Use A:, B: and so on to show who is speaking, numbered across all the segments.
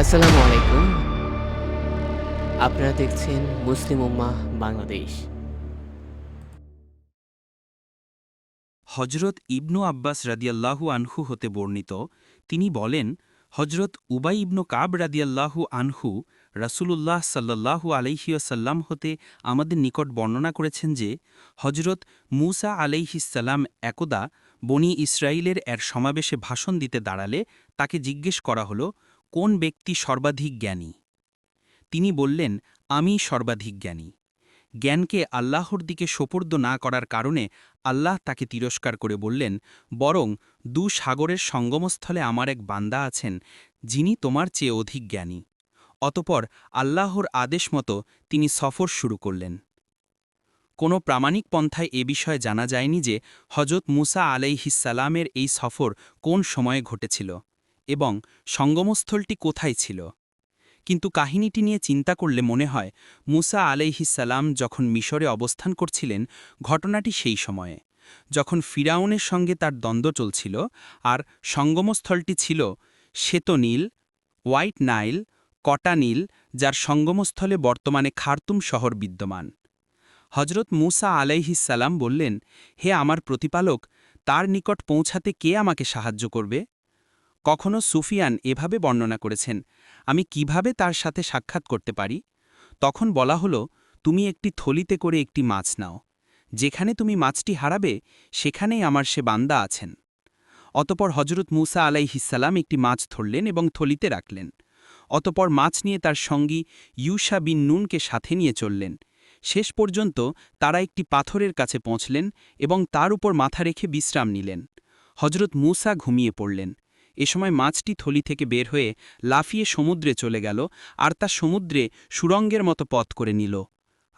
A: আসসালামু আলাইকুম। আপনারা দেখছেন মুসলিম উম্মাহ বাংলাদেশ।
B: হজরত ইবনু আব্বাস রাদিয়াল্লাহু আনহু হতে বর্ণিত, তিনি বলেন হজরত উবাই ইবনু কাব রাদিয়াল্লাহু আনহু রাসূলুল্লাহ সাল্লাল্লাহু আলাইহিয়াসাল্লাম হতে আমাদের নিকট বর্ণনা করেছেন যে হজরত মূসা আলাইহিসাল্লাম একদা বনি ইসরায়েলের এর সমাবেশে ভাষণ দিতে দাঁড়ালে তাকে জিজ্ঞেস করা হল কোন ব্যক্তি সর্বাধিক জ্ঞানী? তিনি বললেন, আমি সর্বাধিক জ্ঞানী। জ্ঞানকে আল্লাহর দিকে সোপর্দ না করার কারণে আল্লাহ তাকে তিরস্কার করে বললেন, বরং দু সাগরের সঙ্গমস্থলে আমার এক বান্দা আছেন, যিনি তোমার চেয়ে অধিক জ্ঞানী। অতপর আল্লাহর আদেশ মতো তিনি সফর শুরু করলেন। কোনো প্রামাণিক পন্থায় এ বিষয়ে জানা যায়নি যে হজরত মুসা আলাইহিসালামের এই সফর কোন সময়ে ঘটেছিল। এবং সঙ্গমস্থলটি কোথায় ছিল। কিন্তু কাহিনীটি নিয়ে চিন্তা করলে মনে হয়, মুসা আলাইহিসাল্লাম যখন মিশরে অবস্থান করছিলেন, ঘটনাটি সেই সময়ে। যখন ফিরাউনের সঙ্গে তার দ্বন্দ্ব চলছিল আর সঙ্গমস্থলটি ছিল শ্বেতনীল, হোয়াইট নাইল, কটা নীল, যার সঙ্গমস্থলে বর্তমানে খার্তুম শহর বিদ্যমান। হজরত মুসা আলাইহিসাল্লাম বললেন, হে আমার প্রতিপালক, তার নিকট পৌঁছাতে কে আমাকে সাহায্য করবে? কখনো সুফিয়ান এভাবে বর্ণনা করেছেন, আমি কীভাবে তার সাথে সাক্ষাৎ করতে পারি? তখন বলা হলো, তুমি একটি থলিতে করে একটি মাছ নাও। যেখানে তুমি মাছটি হারাবে, সেখানেই আমার সে বান্দা আছেন। অতপর হজরত মুসা আলাইহিসাল্লাম একটি মাছ ধরলেন এবং থলিতে রাখলেন। অতপর মাছ নিয়ে তার সঙ্গী ইউসা বিন নুনকে সাথে নিয়ে চললেন। শেষ পর্যন্ত তারা একটি পাথরের কাছে পৌঁছলেন এবং তার উপর মাথা রেখে বিশ্রাম নিলেন। হজরত মুসা ঘুমিয়ে পড়লেন। এ সময় মাছটি থলি থেকে বের হয়ে লাফিয়ে সমুদ্রে চলে গেল আর তা সমুদ্রে সুরঙ্গের মতো পথ করে নিল।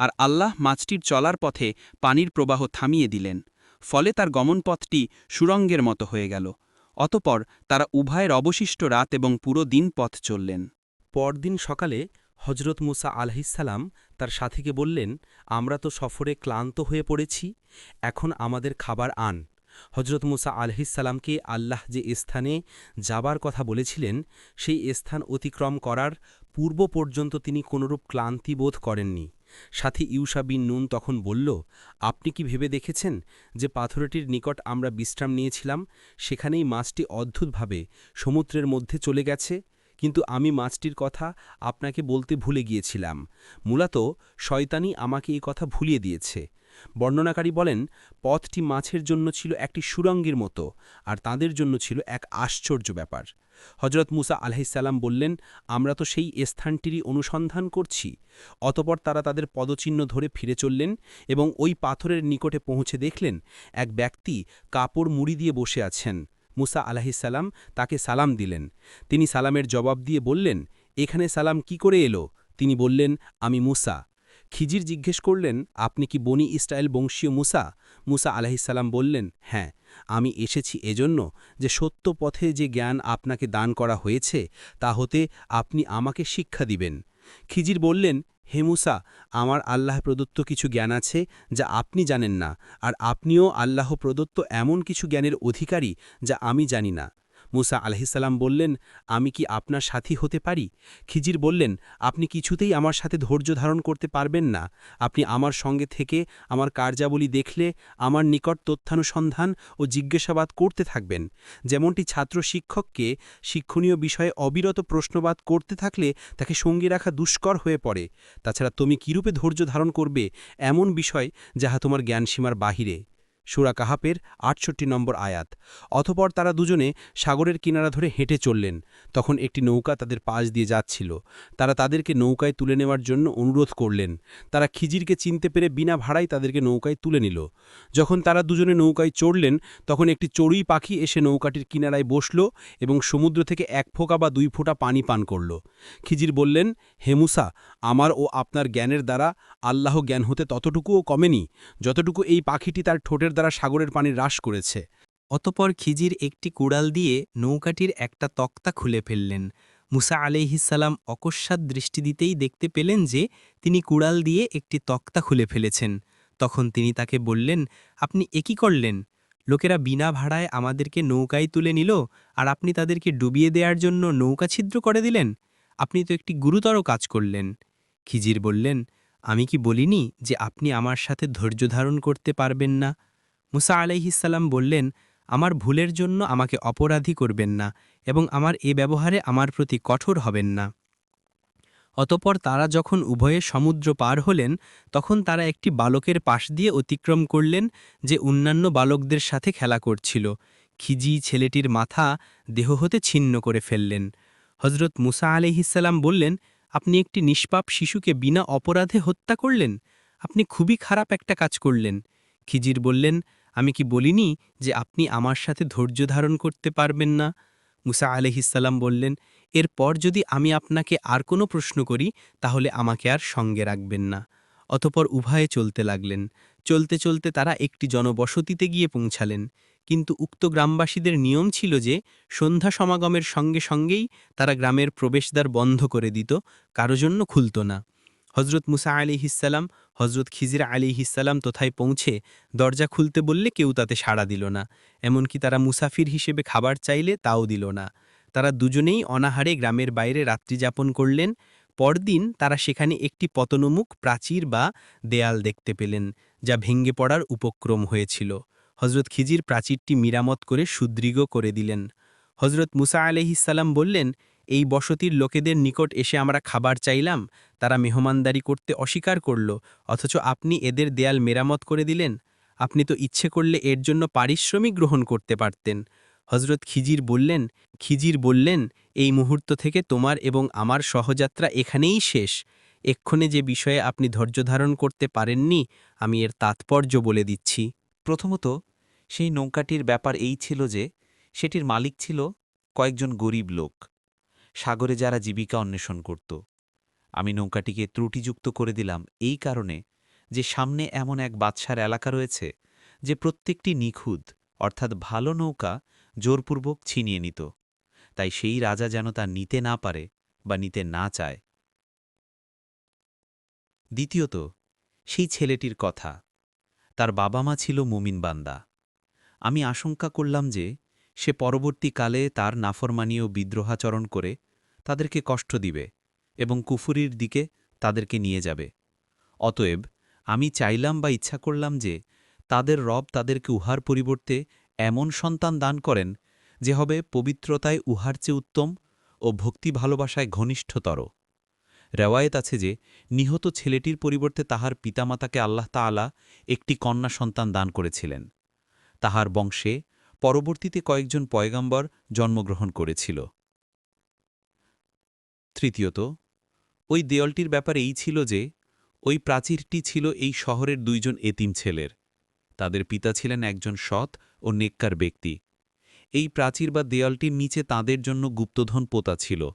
B: আর আল্লাহ মাছটির চলার পথে পানির প্রবাহ থামিয়ে দিলেন, ফলে তার গমনপথটি সুরঙ্গের মতো হয়ে গেল। অতপর তারা উভয়ের অবশিষ্ট রাত এবং পুরো দিন পথ চললেন।
C: পরদিন সকালে হজরত মুসা আলহিসাল্লাম তার সাথীকে বললেন, আমরা তো সফরে ক্লান্ত হয়ে পড়েছি, এখন আমাদের খাবার আন। হজরত মুসা আলহিসাল্লামকে আল্লাহ যে স্থানে যাবার কথা বলেছিলেন, সেই স্থান অতিক্রম করার পূর্ব পর্যন্ত তিনি কোনরূপ ক্লান্তি বোধ করেননি। সাথী ইউসা বিন নুন তখন বলল, আপনি কি ভেবে দেখেছেন যে পাথরটির নিকট আমরা বিশ্রাম নিয়েছিলাম? সেখানেই মাছটি অদ্ভুতভাবে সমুদ্রের মধ্যে চলে গেছে। কিন্তু আমি মাছটির কথা আপনাকে বলতে ভুলে গিয়েছিলাম। মূলত শয়তানি আমাকে এই কথা ভুলিয়ে দিয়েছে। বর্ণনাকারী বলেন, পথটি মাছের জন্য ছিল একটি সুরঙ্গের মতো, আর তাদের জন্য ছিল এক আশ্চর্য ব্যাপার। হজরত মুসা আলহিসাল্লাম বললেন, আমরা তো সেই স্থানটিরই অনুসন্ধান করছি। অতপর তারা তাদের পদচিহ্ন ধরে ফিরে চললেন এবং ওই পাথরের নিকটে পৌঁছে দেখলেন, এক ব্যক্তি কাপড় মুড়ি দিয়ে বসে আছেন। মুসা আলাহিসাল্লাম তাকে সালাম দিলেন। তিনি সালামের জবাব দিয়ে বললেন, এখানে সালাম কি করে এলো? তিনি বললেন, আমি মুসা। খিজির জিজ্ঞেস করলেন, আপনি কি বনি ইসরায়েল বংশীয় মুসা? মুসা আলাহিসাল্লাম বললেন হ্যাঁ আমি এসেছি এজন্য যে সত্য পথে যে জ্ঞান আপনাকে দান করা হয়েছে, তা হতে আপনি আমাকে শিক্ষা দিবেন। খিজির বললেন, হে মুসা, আমার আল্লাহ প্রদত্ত কিছু জ্ঞান আছে যা আপনি জানেন না, আর আপনিও আল্লাহ প্রদত্ত এমন কিছু জ্ঞানের অধিকারী যা আমি জানি না। মুসা আলহিসাল্লাম বললেন, আমি কি আপনার সাথী হতে পারি? খিজির বললেন, আপনি কিছুতেই আমার সাথে ধৈর্য ধারণ করতে পারবেন না। আপনি আমার সঙ্গে থেকে আমার কার্যাবলী দেখলে আমার নিকট তথ্যানুসন্ধান ও জিজ্ঞাসাবাদ করতে থাকবেন। যেমনটি ছাত্র শিক্ষককে শিক্ষণীয় বিষয়ে অবিরত প্রশ্নবাদ করতে থাকলে তাকে সঙ্গী রাখা দুষ্কর হয়ে পড়ে। তাছাড়া তুমি কিরূপে ধৈর্য ধারণ করবে এমন বিষয় যাহা তোমার জ্ঞানসীমার বাহিরে? সুরা কাহাপের আটষট্টি নম্বর আয়াত। অথপর তারা দুজনে সাগরের কিনারা ধরে হেঁটে চললেন। তখন একটি নৌকা তাদের পাশ দিয়ে যাচ্ছিল। তারা তাদেরকে নৌকায় তুলে নেওয়ার জন্য অনুরোধ করলেন। তারা খিজিরকে চিনতে পেরে বিনা ভাড়াই তাদেরকে নৌকায় তুলে নিল। যখন তারা দুজনে নৌকায় চড়লেন, তখন একটি চড়ুই পাখি এসে নৌকাটির কিনারায় বসল এবং সমুদ্র থেকে এক ফোঁকা বা দুই ফোঁটা পানি পান করল। খিজির বললেন হেমুসা আমার ও আপনার জ্ঞানের দ্বারা আল্লাহ জ্ঞান হতে ততটুকুও কমেনি। যতটুকু এই পাখিটি তার ঠোঁটের দ্বারা সাগরের পানি হ্রাস করেছে।
D: অতপর খিজির একটি কুড়াল দিয়ে নৌকাটির একটা তক্তা খুলে ফেললেন। মুসা আলাইহিসাল্লাম অকস্মাৎ দৃষ্টি দিতেই দেখতে পেলেন যে তিনি কুড়াল দিয়ে একটি তক্তা খুলে ফেলেছেন। তখন তিনি তাকে বললেন, আপনি একই করলেন? লোকেরা বিনা ভাড়ায় আমাদেরকে নৌকায় তুলে নিল আর আপনি তাদেরকে ডুবিয়ে দেওয়ার জন্য নৌকা ছিদ্র করে দিলেন?
C: আপনি তো একটি গুরুতর কাজ করলেন। খিজির বললেন, আমি কি বলিনি যে আপনি আমার সাথে ধৈর্য ধারণ করতে পারবেন না? মুসা আলাইহিসাল্লাম বললেন, আমার ভুলের জন্য আমাকে অপরাধী করবেন না এবং আমার এ ব্যবহারে আমার প্রতি কঠোর হবেন না। অতপর তারা যখন উভয়ে সমুদ্র পার হলেন, তখন তারা একটি বালকের পাশ দিয়ে অতিক্রম করলেন, যে অন্যান্য বালকদের সাথে খেলা করছিল। খিজি ছেলেটির মাথা দেহ হতে ছিন্ন করে ফেললেন। হজরত মুসা আলহিসাল্লাম বললেন, আপনি একটি নিষ্পাপ শিশুকে বিনা অপরাধে হত্যা করলেন? আপনি খুবই খারাপ একটা কাজ করলেন। খিজির বললেন আমি কি বলিনি যে আপনি আমার সাথে ধৈর্য ধারণ করতে পারবেন না? মুসা আলহিসাল্লাম বললেন, এরপর যদি আমি আপনাকে আর কোনো প্রশ্ন করি, তাহলে আমাকে আর সঙ্গে রাখবেন না। অতপর উভয়ে চলতে লাগলেন। চলতে চলতে তারা একটি জনবসতিতে গিয়ে পৌঁছালেন। কিন্তু উক্ত গ্রামবাসীদের নিয়ম ছিল যে, সন্ধ্যা সমাগমের সঙ্গে সঙ্গেই তারা গ্রামের প্রবেশদ্বার বন্ধ করে দিত, কারও জন্য খুলত না। হজরত মুসা আলি হিসালাম হজরত খিজির আলি হিসালাম তথায় পৌঁছে দরজা খুলতে বললে কেউ তাতে সাড়া দিল না। এমনকি তারা মুসাফির হিসেবে খাবার চাইলে তাও দিল না। তারা দুজনেই অনাহারে গ্রামের বাইরে রাত্রিযাপন করলেন। পরদিন তারা সেখানে একটি পতনমুখ প্রাচীর বা দেয়াল দেখতে পেলেন, যা ভেঙ্গে পড়ার উপক্রম হয়েছিল। হজরত খিজির প্রাচীরটি মিরামত করে সুদৃঢ় করে দিলেন। হজরত মুসা আলহিসাল্লাম বললেন এই বসতির লোকেদের নিকট এসে আমরা খাবার চাইলাম, তারা মেহমানদারি করতে অস্বীকার করল, অথচ আপনি এদের দেয়াল মেরামত করে দিলেন। আপনি তো ইচ্ছে করলে এর জন্য পারিশ্রমিক গ্রহণ করতে পারতেন। হজরত খিজির বললেন খিজির বললেন, এই মুহূর্ত থেকে তোমার এবং আমার সহযাত্রা এখানেই শেষ। এক্ষণে যে বিষয়ে আপনি ধৈর্য ধারণ করতে পারেননি, আমি এর তাৎপর্য বলে দিচ্ছি।
E: প্রথমত, সেই নৌকাটির ব্যাপার এই ছিল যে, সেটির মালিক ছিল কয়েকজন গরিব লোক। সাগরে যারা জীবিকা অন্বেষণ করত। আমি নৌকাটিকে ত্রুটিযুক্ত করে দিলাম এই কারণে যে সামনে এমন এক বাদশার এলাকা রয়েছে যে প্রত্যেকটি নিখুঁত, অর্থাৎ ভালো নৌকা, জোরপূর্বক ছিনিয়ে নিত। তাই সেই রাজা যেন তা নিতে না পারে বা নিতে না চায়। দ্বিতীয়ত, সেই ছেলেটির কথা। তার বাবা মা ছিল মুমিন বান্দা। আমি আশঙ্কা করলাম যে সে পরবর্তীকালে তার নাফরমানি ও বিদ্রোহাচরণ করে তাদেরকে কষ্ট দিবে এবং কুফুরির দিকে তাদেরকে নিয়ে যাবে। অতএব আমি চাইলাম বা ইচ্ছা করলাম যে তাদের রব তাদেরকে উহার পরিবর্তে এমন সন্তান দান করেন যে হবে পবিত্রতায় উহার চেয়ে উত্তম ও ভক্তি ভালোবাসায় ঘনিষ্ঠতর। রেওয়ায়েত আছে যে নিহত ছেলেটির পরিবর্তে তাহার পিতামাতাকে আল্লাহ তাআলা একটি কন্যা সন্তান দান করেছিলেন। তাহার বংশে পরবর্তীতে কয়েকজন পয়গাম্বর জন্মগ্রহণ করেছিল। তৃতীয়ত, ওই দেয়ালটির ব্যাপার এই ছিল যে, ওই প্রাচীরটি ছিল এই শহরের দুইজন এতিম ছেলের। তাদের পিতা ছিলেন একজন সৎ ও নেককার ব্যক্তি। এই প্রাচীর বা দেয়ালটির নিচে তাদের জন্য গুপ্তধন পোতা ছিল।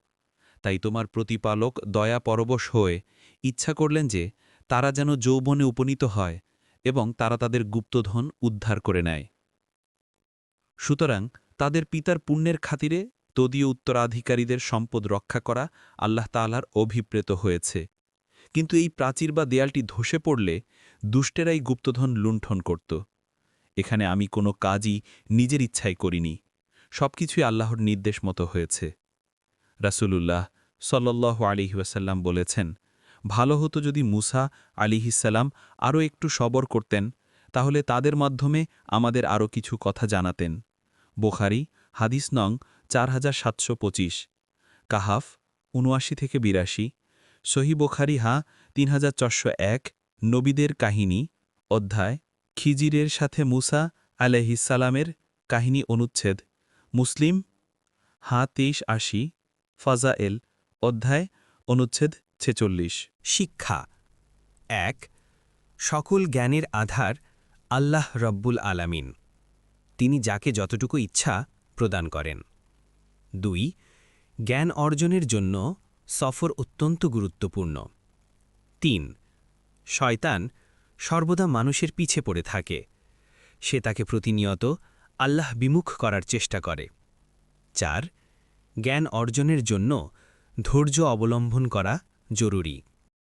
E: তাই তোমার প্রতিপালক দয়া পরবশ হয়ে ইচ্ছা করলেন যে, তারা যেন যৌবনে উপনীত হয় এবং তারা তাদের গুপ্তধন উদ্ধার করে নেয়। সুতরাং তাদের পিতার পুণ্যের খাতিরে তদীয় উত্তরাধিকারীদের সম্পদ রক্ষা করা আল্লাহ তাআলার অভিপ্রেত হয়েছে। কিন্তু এই প্রাচীর বা দেয়ালটি ধসে পড়লে দুষ্টেরাই গুপ্তধন লুণ্ঠন করত। এখানে আমি কোনো কাজই নিজের ইচ্ছায় করিনি। সবকিছুই আল্লাহর নির্দেশ মতো হয়েছে। রাসূলুল্লাহ সল্লাহ আলিহাসাল্লাম বলেছেন, ভালো হতো যদি মুসা আলিহিসাল্লাম আরও একটু সবর করতেন, তাহলে তাদের মাধ্যমে আমাদের আরও কিছু কথা জানাতেন। বোখারি, হাদিস নং চার হাজার সাতশো পঁচিশ। কাহাফ উনআশি থেকে বিরাশি। সহি বোখারি হা তিন হাজার চারশো এক। নবীদের কাহিনী, অধ্যায়, খিজিরের সাথে মুসা আলহিসালামের কাহিনী অনুচ্ছেদ। মুসলিম হা তেইশ আশি। ফাজাএল অধ্যায়, অনুচ্ছেদ ছেচল্লিশ।
F: শিক্ষা, এক, সকল জ্ঞানের আধার আল্লাহ রব্বুল আলামিন। তিনি যাকে যতটুকু ইচ্ছা প্রদান করেন। দুই, জ্ঞান অর্জনের জন্য সফর অত্যন্ত গুরুত্বপূর্ণ। তিন, শয়তান সর্বদা মানুষের পিছে পড়ে থাকে। সে তাকে প্রতিনিয়ত আল্লাহ বিমুখ করার চেষ্টা করে। চার, জ্ঞান অর্জনের জন্য ধৈর্য অবলম্বন করা জরুরি।